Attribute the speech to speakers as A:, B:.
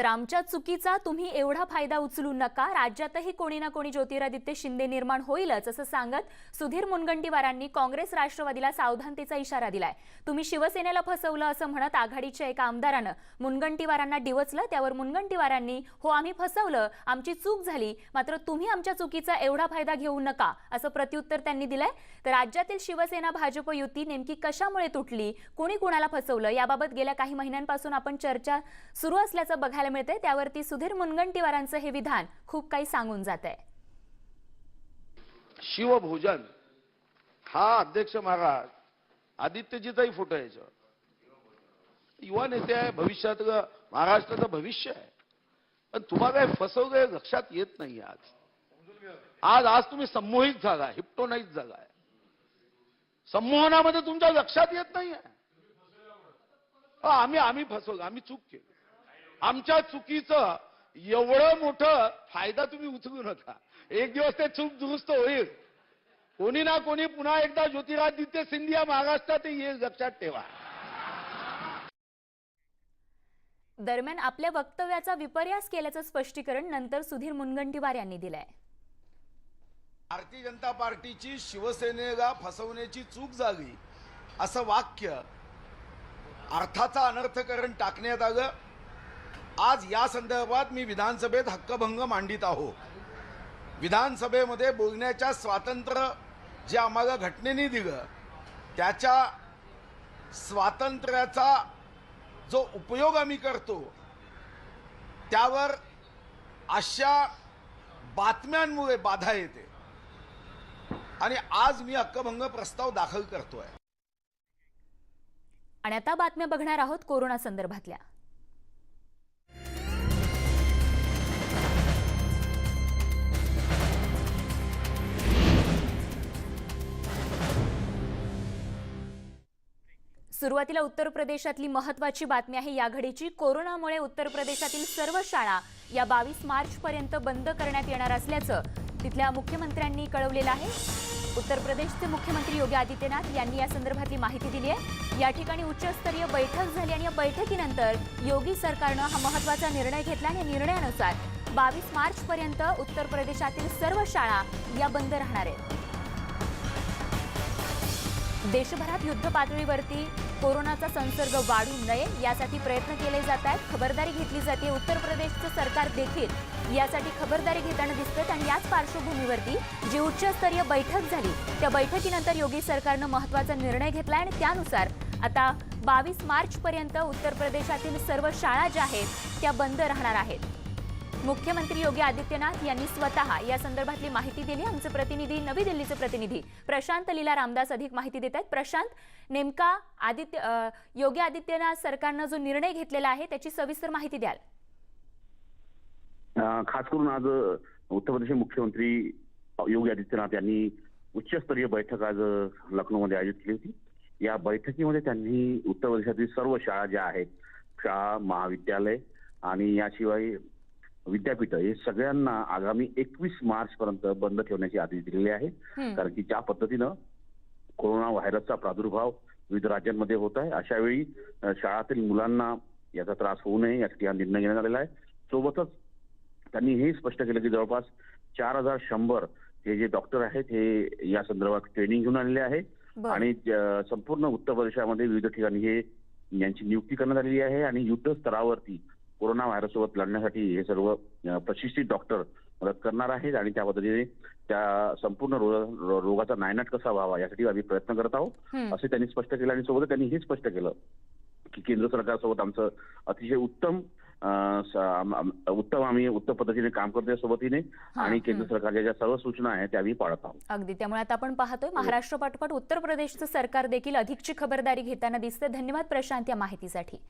A: तर आमच्या चुकीचा तुम्ही एवढा फायदा उचलू नका. राज्यातही कोणी ना कोणी ज्योतिरादित्य शिंदे निर्माण होईलच असं सांगत सुधीर मुनगंटीवारांनी काँग्रेस राष्ट्रवादीला सावधानतेचा इशारा दिलाय. तुम्ही शिवसेनेला फसवलं असं म्हणत आघाडीच्या एका आमदारानं मुनगंटीवारांना डिवचलं त्यावर मुनगंटीवारांनी हो आम्ही फसवलं आमची चूक झाली मात्र तुम्ही आमच्या चुकीचा एवढा फायदा घेऊ नका असं प्रत्युत्तर त्यांनी दिलंय. तर राज्यातील शिवसेना भाजप युती नेमकी कशामुळे तुटली कोणी कुणाला फसवलं याबाबत गेल्या काही महिन्यांपासून आपण चर्चा सुरू असल्याचं बघायला मिळते त्यावरती सुधीर मुनगंटीवारांचं हे विधान खूप काही सांगून जात आहे
B: शिवभोजन हा अध्यक्ष महाराज आदित्यजीचाही फोटो आहे याच्यावर. युवा नेते आहे भविष्यात महाराष्ट्राचं भविष्य आहे. पण तुम्हाला काय फसवलंय लक्षात येत नाही आज. आज आज तुम्ही संमोहित झाला हिप्टोनाईज झालाय संमोहनामध्ये तुमच्या लक्षात येत नाही आम्ही आम्ही फसवलं आम्ही चूक केली. आमच्या चुकीचं एवढं मोठं फायदा तुम्ही उचलू नका. एक दिवस ते चूक दुरुस्त होईल. कोणी ना कोणी पुन्हा एकदा ज्योतिरादित्य सिंधिया महाराष्ट्रात येईल लक्षात ठेवा.
A: दरम्यान आपल्या वक्तव्याचा विपर्यास केल्याचं स्पष्टीकरण नंतर सुधीर मुनगंटीवार यांनी दिलंय.
C: भारतीय जनता पार्टीची शिवसेनेला फसवण्याची चूक झाली. असं वाक्य अर्थाचा अनर्थकरण टाकण्यात आलं. आज या संदर्भात मी विधानसभेत हक्कभंग मांडित आहो. विधानसभेमध्ये बोलण्याच्या स्वातंत्र्य जे आम्हाला घटनेने दिलं त्याच्या स्वातंत्र्याचा जो उपयोग आम्ही करतो त्यावर अशा बातम्यांमुळे बाधा येते. आणि आज मी हक्कभंग प्रस्ताव दाखल करतोय.
A: आणि आता बातम्या बघणार आहोत कोरोना संदर्भातल्या. सुरुवातीला उत्तर प्रदेशातली महत्वाची बातमी आहे या घडीची. कोरोनामुळे उत्तर प्रदेशातील सर्व शाळा या बावीस मार्च पर्यंत बंद करण्यात येणार असल्याचं तिथल्या मुख्यमंत्र्यांनी कळवलेलं आहे. उत्तर प्रदेशचे मुख्यमंत्री योगी आदित्यनाथ यांनी या संदर्भातली माहिती दिली आहे. या ठिकाणी उच्चस्तरीय बैठक झाली आणि या बैठकीनंतर योगी सरकारनं हा महत्त्वाचा निर्णय घेतला आणि या निर्णयानुसार बावीस मार्च पर्यंत उत्तर प्रदेशातील सर्व शाळा या बंद राहणार आहेत. देशभरात युद्ध पातळीवरती कोरोनाचा संसर्ग वाढू नये यासाठी प्रयत्न केले जात आहेत. खबरदारी घेतली जाते. उत्तर प्रदेशचं सरकार देखील यासाठी खबरदारी घेताना दिसतं आणि याच पार्श्वभूमीवरती जी उच्चस्तरीय बैठक झाली त्या बैठकीनंतर योगी सरकारनं महत्त्वाचा निर्णय घेतला आणि त्यानुसार आता बावीस मार्च पर्यंत उत्तर प्रदेशातील सर्व शाळा ज्या आहेत त्या बंद राहणार आहेत. मुख्यमंत्री योगी आदित्यनाथ यांनी स्वतः या संदर्भातली माहिती दिली. आमचे प्रतिनिधी नवी दिल्लीचे प्रतिनिधी प्रशांत लीला रामदास अधिक माहिती देत आहेत. प्रशांत नेमका आदित्य योगी आदित्यनाथ सरकारनं जो निर्णय घेतलेला आहे त्याची सविस्तर माहिती द्याल.
D: अं, खास करून आज उत्तर प्रदेशचे मुख्यमंत्री योगी आदित्यनाथ यांनी उच्चस्तरीय बैठक आज लखनौमध्ये आयोजित केली होती. या बैठकीमध्ये त्यांनी उत्तर प्रदेशातील सर्व शाळा ज्या आहेत शाळा महाविद्यालय आणि याशिवाय विद्यापीठ हे सगळ्यांना आगामी एकवीस मार्च पर्यंत बंद ठेवण्याचे आदेश दिलेले आहे
A: हम्म.
D: कारण की ज्या पद्धतीनं कोरोना व्हायरसचा प्रादुर्भाव विविध राज्यांमध्ये होत आहे अशा वेळी शाळातील मुलांना याचा त्रास होऊ नये यासाठी हा निर्णय घेण्यात आलेला आहे सोबतच त्यांनी हे स्पष्ट केलं की जवळपास चार हजार शंभर हे जे डॉक्टर आहेत हे या संदर्भात ट्रेनिंग घेऊन आलेले आहेत
A: बरं.
D: आणि संपूर्ण उत्तर प्रदेशामध्ये विविध ठिकाणी हे यांची नियुक्ती करण्यात आलेली आहे आणि युद्ध स्तरावरती कोरोना व्हायरस सोबत लढण्यासाठी हे सर्व प्रशिक्षित डॉक्टर मदत करणार आहेत आणि त्या पद्धतीने त्या संपूर्ण रोगाचा नायनाट कसा व्हावा यासाठी आम्ही प्रयत्न करत आहोत. असे त्यांनी स्पष्ट केलं आणि सोबत त्यांनी हे स्पष्ट केलं की केंद्र सरकारसोबत आमचं अतिशय उत्तम उत्तम आम्ही उत्तम पद्धतीने काम करतोय सोबतीने आणि केंद्र. सरकारच्या ज्या सर्व सूचना आहेत त्या आम्ही पाळत आहोत.
A: अगदी. त्यामुळे आता आपण पाहतोय महाराष्ट्र पाठोपाठ उत्तर प्रदेशचं सरकार देखील अधिकची खबरदारी घेताना दिसतं धन्यवाद प्रशांत या माहितीसाठी.